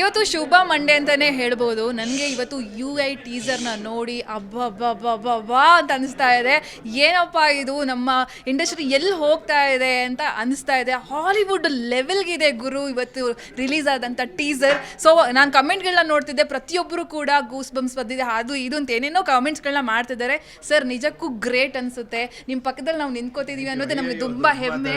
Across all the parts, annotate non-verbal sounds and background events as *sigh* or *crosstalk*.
ಇವತ್ತು ಶುಭ ಮಂಡೆ ಅಂತಾನೆ ಹೇಳ್ಬೋದು. ನನಗೆ ಇವತ್ತು ಯು ಐ ಟೀಸರ್ನ ನೋಡಿ ಅಬ್ಬಬ್ಬಬ್ಬಬ್ಬಾ ಅಂತ ಅನಿಸ್ತಾ ಇದೆ. ಏನಪ್ಪ ಇದು? ನಮ್ಮ ಇಂಡಸ್ಟ್ರಿ ಎಲ್ಲಿ ಹೋಗ್ತಾ ಇದೆ ಅಂತ ಅನಿಸ್ತಾ ಇದೆ. ಹಾಲಿವುಡ್ ಲೆವೆಲ್ಗಿದೆ ಗುರು ಇವತ್ತು ರಿಲೀಸ್ ಆದಂಥ ಟೀಸರ್ ಸೊ ನಾನು ಕಮೆಂಟ್ಗಳನ್ನ ನೋಡ್ತಿದ್ದೆ. ಪ್ರತಿಯೊಬ್ಬರು ಕೂಡ ಗೂಸ್ ಬಂಪ್ಸ್ ಬಂದಿದೆ ಅದು ಇದು ಅಂತ ಏನೇನೋ ಕಾಮೆಂಟ್ಸ್ಗಳನ್ನ ಮಾಡ್ತಿದ್ದಾರೆ. ಸರ್ ನಿಜಕ್ಕೂ ಗ್ರೇಟ್ ಅನಿಸುತ್ತೆ. ನಿಮ್ಮ ಪಕ್ಕದಲ್ಲಿ ನಾವು ನಿಂತ್ಕೋತಿದ್ದೀವಿ ಅನ್ನೋದೇ ನಮಗೆ ತುಂಬ ಹೆಮ್ಮೆ.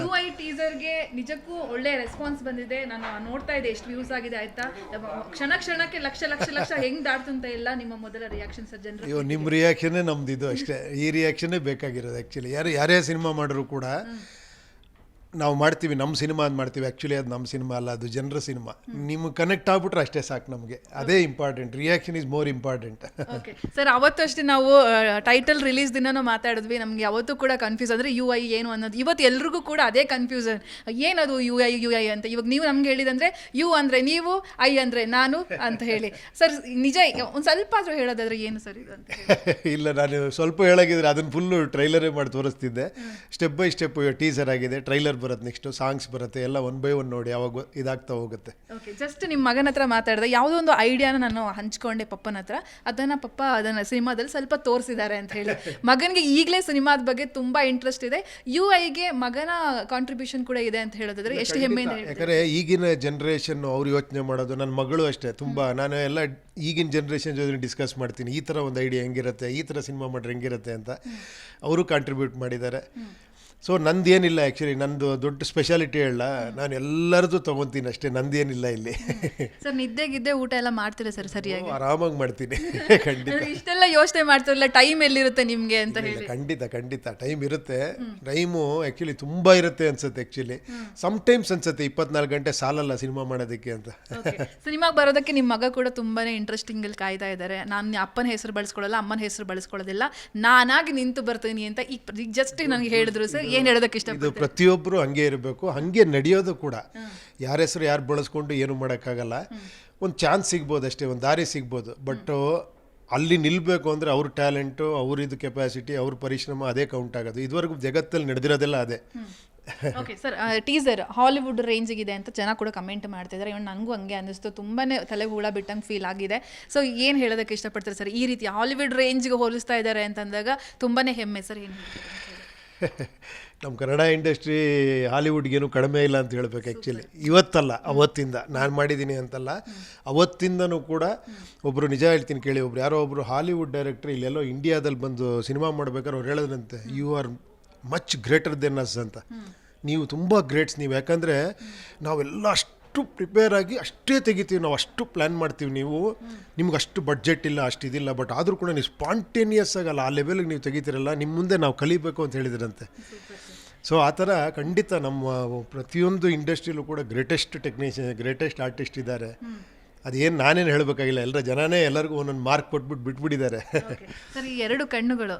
ಯು ಐ ಟೀಸರ್ಗೆ ನಿಜಕ್ಕೂ ಒಳ್ಳೆ ರೆಸ್ಪಾನ್ಸ್ ಬಂದಿದೆ. ನಾನು ನೋಡ್ತಾ ಇದ್ದೆ ಎಷ್ಟು ವ್ಯೂಸ್ ಆಗಿದೆ ಆಯ್ತಾ? ಕ್ಷಣ ಕ್ಷಣಕ್ಕೆ ಲಕ್ಷ ಲಕ್ಷ ಲಕ್ಷ ಹೆಂಗ್ ದಾಟ್ತಂತ ಎಲ್ಲ ನಿಮ್ಮ ಮೊದಲ ರಿಯಾಕ್ಷನ್ ಸರ್ ಜನರು ಅಯ್ಯೋ ನಿಮ್ಮ ರಿಯಾಕ್ಷನ್ನೇ ನಮ್ದು ಇದು ಅಷ್ಟೇ. ಈ ರಿಯಾಕ್ಷನ್ ಬೇಕಾಗಿರೋದು ಆಕ್ಚುಲಿ ಯಾರು ಯಾರೇ ಸಿನಿಮಾ ಮಾಡಿದ್ರು ಕೂಡ ನಾವು ಮಾಡ್ತೀವಿ ನಮ್ಮ ಸಿನಿಮಾ ಅಂತ ಮಾಡ್ತೀವಿ. ಆ್ಯಕ್ಚುಲಿ ಅದು ನಮ್ಮ ಸಿನಿಮಾ ಅಲ್ಲ ಅದು ಜನರ ಸಿನಿಮಾ. ನಿಮ್ಗೆ ಕನೆಕ್ಟ್ ಆಗ್ಬಿಟ್ರೆ ಅಷ್ಟೇ ಸಾಕು ನಮಗೆ. ಅದೇ important reaction is more important okay sir ಅವತ್ತು ಅಷ್ಟೇ ನಾವು ಟೈಟಲ್ ರಿಲೀಸ್ ದಿನನೂ ಮಾತಾಡಿದ್ವಿ. ನಮಗೆ ಅವತ್ತು ಕೂಡ ಕನ್ಫ್ಯೂಸ್ ಅಂದರೆ ಯು ಐ ಏನು ಅನ್ನೋದು. ಇವತ್ತು ಎಲ್ರಿಗೂ ಕೂಡ ಅದೇ ಕನ್ಫ್ಯೂಸನ್ ಏನದು ಯು ಐ ಯು ಐ ಅಂತ. ಇವಾಗ ನೀವು ನಮ್ಗೆ ಹೇಳಿದಂದ್ರೆ ಯು ಅಂದರೆ ನೀವು ಐ ಅಂದರೆ ನಾನು ಅಂತ ಹೇಳಿ. ಸರ್ ನಿಜ ಒಂದು ಸ್ವಲ್ಪ ಆದರೂ ಹೇಳೋದಾದ್ರೆ ಏನು ಸರ್ ಇದು ಅಂತ *laughs* ಇಲ್ಲ ನಾನು ಸ್ವಲ್ಪ ಹೇಳಾಗಿದ್ರೆ ಅದನ್ನು ಫುಲ್ಲು ಟ್ರೈಲರೇ ಮಾಡಿ ತೋರಿಸ್ತಿದ್ದೆ. ಸ್ಟೆಪ್ ಬೈ ಸ್ಟೆಪ್ ಟೀಸರ್ ಆಗಿದೆ ಟ್ರೈಲರ್ ಬರುತ್ತೆ ನೆಕ್ಸ್ಟ್ ಸಾಂಗ್ಸ್ ಬರುತ್ತೆ ಎಲ್ಲ ಒನ್ ಬೈ ಒನ್ ನೋಡಿ ಯಾವಾಗ ಇದಾಗ್ತಾ ಹೋಗುತ್ತೆ. ಓಕೆ ಜಸ್ಟ್ ನಿಮ್ಮ ಮಗನ ಹತ್ರ ಮಾತಾಡಿದೆ ಯಾವುದೋ ಒಂದು ಐಡಿಯಾನ ನಾನು ಹಂಚ್ಕೊಂಡೆ ಪಪ್ಪನ ಹತ್ರ ಅದನ್ನ ಪಪ್ಪ ಅದನ್ನ ಸಿನಿಮಾದಲ್ಲಿ ಸ್ವಲ್ಪ ತೋರಿಸಿದ್ದಾರೆ ಅಂತ ಹೇಳಿ. *laughs* ಮಗನಿಗೆ ಈಗಲೇ ಸಿನಿಮಾದ ಬಗ್ಗೆ ತುಂಬಾ ಇಂಟ್ರೆಸ್ಟ್ ಇದೆ. ಯು ಐಗೆ ಮಗನ ಕಾಂಟ್ರಿಬ್ಯೂಷನ್ ಕೂಡ ಇದೆ ಅಂತ ಹೇಳೋದಾದ್ರೆ ಎಷ್ಟು ಹೆಮ್ಮೆ ಯಾಕಂದ್ರೆ ಯಾಕಂದರೆ ಈಗಿನ ಜನ್ರೇಷನ್ ಅವ್ರು ಯೋಚನೆ ಮಾಡೋದು ನನ್ನ ಮಗಳು ಅಷ್ಟೇ ತುಂಬಾ. ನಾನು ಎಲ್ಲ ಈಗಿನ ಜನ್ರೇಷನ್ ಜೊತೆ ಡಿಸ್ಕಸ್ ಮಾಡ್ತೀನಿ ಈ ಥರ ಒಂದು ಐಡಿಯಾ ಹೆಂಗಿರುತ್ತೆ ಈ ಥರ ಸಿನಿಮಾ ಮಾಡ್ರೆ ಹೆಂಗಿರುತ್ತೆ ಅಂತ. ಅವರು ಕಾಂಟ್ರಿಬ್ಯೂಟ್ ಮಾಡಿದ್ದಾರೆ. ಸೊ ನಂದೇನಿಲ್ಲ ಆ್ಯಕ್ಚುಲಿ ನಂದು ದೊಡ್ಡ ಸ್ಪೆಷಾಲಿಟಿ ಹೇಳಲ್ಲ ನಾನು ಎಲ್ಲರದ್ದು ತೊಗೊತೀನಿ ಅಷ್ಟೇ ನಂದೇನಿಲ್ಲ ಇಲ್ಲಿ. ಸರ್ ನಿದ್ದೆ ಗಿದ್ದೆ ಊಟ ಎಲ್ಲ ಮಾಡ್ತೀರಾ ಸರ್ ಸರಿಯಾಗಿ? ಆರಾಮಾಗಿ ಮಾಡ್ತೀನಿ. *laughs* ಖಂಡಿತ. ಇಷ್ಟೆಲ್ಲ ಯೋಚನೆ ಮಾಡ್ತಿರಲ್ಲ ಟೈಮ್ ಎಲ್ಲಿರುತ್ತೆ ನಿಮಗೆ ಅಂತ ಹೇಳಿ. ಖಂಡಿತ ಖಂಡಿತ. ಟೈಮ್ ಇರುತ್ತೆ. ಟೈಮು ಆ್ಯಕ್ಚುಲಿ ತುಂಬ ಇರುತ್ತೆ ಅನ್ಸುತ್ತೆ ಆ್ಯಕ್ಚುಲಿ ಟೈಮ್ಸ್ ಅನ್ಸುತ್ತೆ ಇಪ್ಪತ್ನಾಲ್ಕು ಗಂಟೆ ಸಾಲಲ್ಲ ಸಿನಿಮಾ ಮಾಡೋದಕ್ಕೆ ಅಂತ. ಸಿನಿಮಾಗೆ ಬರೋದಕ್ಕೆ ನಿಮ್ಮ ಮಗ ಕೂಡ ತುಂಬಾನೇ ಇಂಟ್ರೆಸ್ಟಿಂಗ್ ಅಲ್ಲಿ ಕಾಯ್ತಾ ಇದ್ದಾರೆ ನಾನು ಅಪ್ಪನ ಹೆಸರು ಬಳಸ್ಕೊಳ್ಳಲ್ಲ ಅಮ್ಮನ ಹೆಸರು ಬಳಸ್ಕೊಳ್ಳೋದಿಲ್ಲ. ನಾನಾಗಿ ನಿಂತು ಬರ್ತೀನಿ ಅಂತ ಈಗ ಜಸ್ಟ್ ನನಗೆ ಹೇಳಿದ್ರು ಸರ್ ಏನು ಹೇಳೋದಕ್ಕೆ ಇಷ್ಟ ಇದು ಪ್ರತಿಯೊಬ್ಬರು ಹಂಗೆ ಇರಬೇಕು ಹಂಗೆ ನಡೆಯೋದು ಕೂಡ. ಯಾರ ಹೆಸರು ಯಾರು ಬಳಸ್ಕೊಂಡು ಏನು ಮಾಡೋಕ್ಕಾಗಲ್ಲ. ಒಂದು ಚಾನ್ಸ್ ಸಿಗ್ಬೋದು ಅಷ್ಟೇ ಒಂದು ದಾರಿ ಸಿಗ್ಬೋದು. ಬಟ್ ಅಲ್ಲಿ ನಿಲ್ಲಬೇಕು ಅಂದರೆ ಅವ್ರ ಟ್ಯಾಲೆಂಟು ಅವ್ರದ್ದು ಕೆಪಾಸಿಟಿ ಅವ್ರ ಪರಿಶ್ರಮ ಅದೇ ಕೌಂಟ್ ಆಗೋದು. ಇದುವರೆಗೂ ಜಗತ್ತಲ್ಲಿ ನಡೆದಿರೋದೆಲ್ಲ ಅದೇ. ಓಕೆ ಸರ್ ಟೀಸರ್ ಹಾಲಿವುಡ್ ರೇಂಜಿಗಿದೆ ಅಂತ ಜನ ಕೂಡ ಕಮೆಂಟ್ ಮಾಡ್ತಿದ್ದಾರೆ ಇವನ್ ನನಗೂ ಹಂಗೆ ಅನ್ನಿಸ್ತು. ತುಂಬಾನೇ ತಲೆಗೆ ಹುಳ ಬಿಟ್ಟಂಗೆ ಫೀಲ್ ಆಗಿದೆ. ಸೊ ಏನು ಹೇಳೋದಕ್ಕೆ ಇಷ್ಟಪಡ್ತಾರೆ ಸರ್ ಈ ರೀತಿ ಹಾಲಿವುಡ್ ರೇಂಜ್ಗೆ ಹೋಲಿಸ್ತಾ ಇದ್ದಾರೆ ಅಂತಂದಾಗ ತುಂಬಾನೇ ಹೆಮ್ಮೆ ಸರ್ ಏನು ನಮ್ಮ ಕನ್ನಡ ಇಂಡಸ್ಟ್ರಿ ಹಾಲಿವುಡ್ಗೇನು ಕಡಿಮೆ ಇಲ್ಲ ಅಂತ ಹೇಳ್ಬೇಕು ಆ್ಯಕ್ಚುಲಿ ಇವತ್ತಲ್ಲ, ಅವತ್ತಿಂದ. ನಾನು ಮಾಡಿದ್ದೀನಿ ಅಂತಲ್ಲ. ಅವತ್ತಿಂದನೂ ಕೂಡ ಒಬ್ಬರು ನಿಜ ಹೇಳ್ತೀನಿ ಕೇಳಿ, ಒಬ್ರು ಯಾರೋ ಒಬ್ಬರು ಹಾಲಿವುಡ್ ಡೈರೆಕ್ಟ್ರ್ ಇಲ್ಲೆಲ್ಲೋ ಇಂಡಿಯಾದಲ್ಲಿ ಬಂದು ಸಿನಿಮಾ ಮಾಡ್ಬೇಕಾದ್ರೆ ಅವ್ರು ಹೇಳಿದ್ರಂತೆ you are much greater than us ಅಂತ. ನೀವು ತುಂಬ ಗ್ರೇಟ್ಸ್ ನೀವು. ಯಾಕಂದರೆ ನಾವೆಲ್ಲ ಅಷ್ಟು ಪ್ರಿಪೇರ್ ಆಗಿ ಅಷ್ಟೇ ತೆಗಿತೀವಿ ನಾವು, ಅಷ್ಟು ಪ್ಲ್ಯಾನ್ ಮಾಡ್ತೀವಿ ನೀವು. ನಿಮ್ಗೆ ಅಷ್ಟು ಬಡ್ಜೆಟ್ ಇಲ್ಲ, ಅಷ್ಟು ಇದಿಲ್ಲ ಬಟ್ ಆದರೂ ಕೂಡ ನೀವು ಸ್ಪಾಂಟೇನಿಯಸ್ ಆಗಲ್ಲ, ಆ ಲೆವೆಲ್ಗೆ ನೀವು ತೆಗಿತೀರಲ್ಲ ನಿಮ್ಮ ಮುಂದೆ ನಾವು ಕಲಿಬೇಕು ಅಂತ ಹೇಳಿದ್ರಂತೆ. ಸೊ ಆ ಥರ ಖಂಡಿತ ನಮ್ಮ ಪ್ರತಿಯೊಂದು ಇಂಡಸ್ಟ್ರಿಯಲ್ಲೂ ಕೂಡ ಗ್ರೇಟೆಸ್ಟ್ ಟೆಕ್ನಿಷಿಯನ್ ಗ್ರೇಟೆಸ್ಟ್ ಆರ್ಟಿಸ್ಟ್ ಇದ್ದಾರೆ. ಅದೇನು ನಾನೇನು ಹೇಳಬೇಕಾಗಿಲ್ಲ ಎಲ್ಲರ ಜನನೇ ಎಲ್ಲರಿಗೂ ಒಂದೊಂದು ಮಾರ್ಕ್ ಕೊಟ್ಬಿಟ್ಟು ಬಿಟ್ಬಿಟ್ಟಿದ್ದಾರೆ. ಸರ್ ಎರಡು ಕಣ್ಣುಗಳು.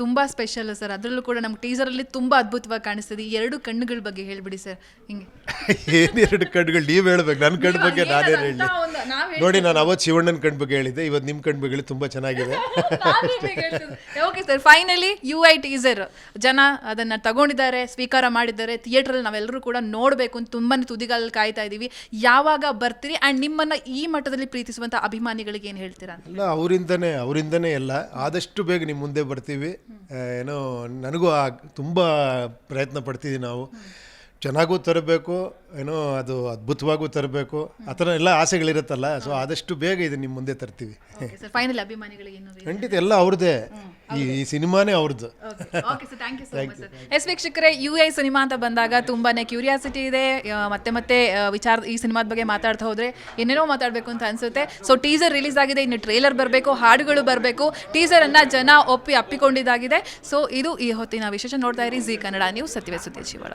ತುಂಬಾ ಸ್ಪೆಷಲ್ ಸರ್. ಅದರಲ್ಲೂ ಕೂಡ ನಮ್ಮ ಟೀಸರಲ್ಲಿ ತುಂಬಾ ಅದ್ಭುತವಾಗಿ ಕಾಣಿಸ್ತದೆ. ಈ ಎರಡು ಕಣ್ಣುಗಳ ಬಗ್ಗೆ ಹೇಳ್ಬಿಡಿ ಸರ್. ಹಿಂಗೆ. ಏನೆರಡು ಕಣ್ಣುಗಳು? ನೀವು ಹೇಳ್ಬೇಕು. ನನ್ನ ಕಣ್ಣ ಬಗ್ಗೆ ನಾನೇನು ಹೇಳಿ ನೋಡಿ ನಾನು ಅವತ್ತು ಶಿವಣ್ಣನ ಕಣ್ ಬಗ್ಗೆ ಹೇಳಿದ್ದೆ. ಇವತ್ತು ನಿಮ್ಮ ಕಣ್ಣು ಬಗ್ಗೆ ತುಂಬ ಚೆನ್ನಾಗಿದೆ. Okay sir finally U I teaser ಜನ ಅದನ್ನ ತಗೊಂಡಿದ್ದಾರೆ ಸ್ವೀಕಾರ ಮಾಡಿದ್ದಾರೆ. ಥಿಯೇಟ್ರಲ್ಲಿ ನಾವೆಲ್ಲರೂ ಕೂಡ ನೋಡಬೇಕು ಅಂತ ತುಂಬಾನೇ ತುದಿಗಾಲಲ್ಲಿ ಕಾಯ್ತಾ ಇದ್ದೀವಿ ಯಾವಾಗ ಬರ್ತೀರಿ? ಆ್ಯಂಡ್ ನಿಮ್ಮನ್ನ ಈ ಮಟ್ಟದಲ್ಲಿ ಪ್ರೀತಿಸುವಂಥ ಅಭಿಮಾನಿಗಳಿಗೆ ಏನು ಹೇಳ್ತೀರಾ ಅಲ್ಲ ಅವರಿಂದನೇ ಅವರಿಂದನೇ ಎಲ್ಲ. ಆದಷ್ಟು ಬೇಗ ನಿಮ್ಮ ಮುಂದೆ ಬರ್ತೀವಿ. ಆ, ಏನೋ ನನಗೂ ಆ ತುಂಬ ಪ್ರಯತ್ನ ಪಡ್ತಿದ್ದೀವಿ ನಾವು. ಚೆನ್ನಾಗೂ ತರಬೇಕು ಏನೋ ಅದು ಅದ್ಭುತವಾಗೂ ತರಬೇಕು ಆ ಥರ ಎಲ್ಲ ಆಸೆಗಳಿರುತ್ತಲ್ಲ ಸೊ ಆದಷ್ಟು ಬೇಗ ಇದು ನಿಮ್ಮ ಮುಂದೆ ತರ್ತೀವಿ. ಸರ್ ಫೈನಲ್ ಅಭಿಮಾನಿಗಳಿಗೆ ಖಂಡಿತ ಎಲ್ಲ ಅವ್ರದ್ದೇ ಈ ಈ ಸಿನಿಮಾನೇ ಅವ್ರದ್ದು okay sir thank you so much sir yes ವೀಕ್ಷಕರೇ ಯು ಐ ಸಿನಿಮಾ ಅಂತ ಬಂದಾಗ ತುಂಬಾನೇ ಕ್ಯೂರಿಯಾಸಿಟಿ ಇದೆ. ಆ, ಮತ್ತೆ ಮತ್ತೆ ಆ, ವಿಚಾರ ಈ ಸಿನಿಮಾದ ಬಗ್ಗೆ ಮಾತಾಡ್ತಾ ಹೋದ್ರೆ ಏನೇನೋ ಮಾತಾಡಬೇಕು ಅಂತ ಅನ್ಸುತ್ತೆ. ಸೊ ಟೀಸರ್ ರಿಲೀಸ್ ಆಗಿದೆ ಇನ್ನು ಟ್ರೇಲರ್ ಬರಬೇಕು ಹಾಡುಗಳು ಬರಬೇಕು. ಟೀಸರ್ ಅನ್ನ ಜನ ಒಪ್ಪಿ ಅಪ್ಪಿಕೊಂಡಿದ್ದಾಗಿದೆ. ಸೊ ಇದು ಈ ಹೊತ್ತಿನ ವಿಶೇಷ ನೋಡ್ತಾ ಇರಿ ಜಿ ಕನ್ನಡ ನ್ಯೂಸ್ ಸತ್ಯವೇ ಸುದ್ದಿ ಶಿವಳ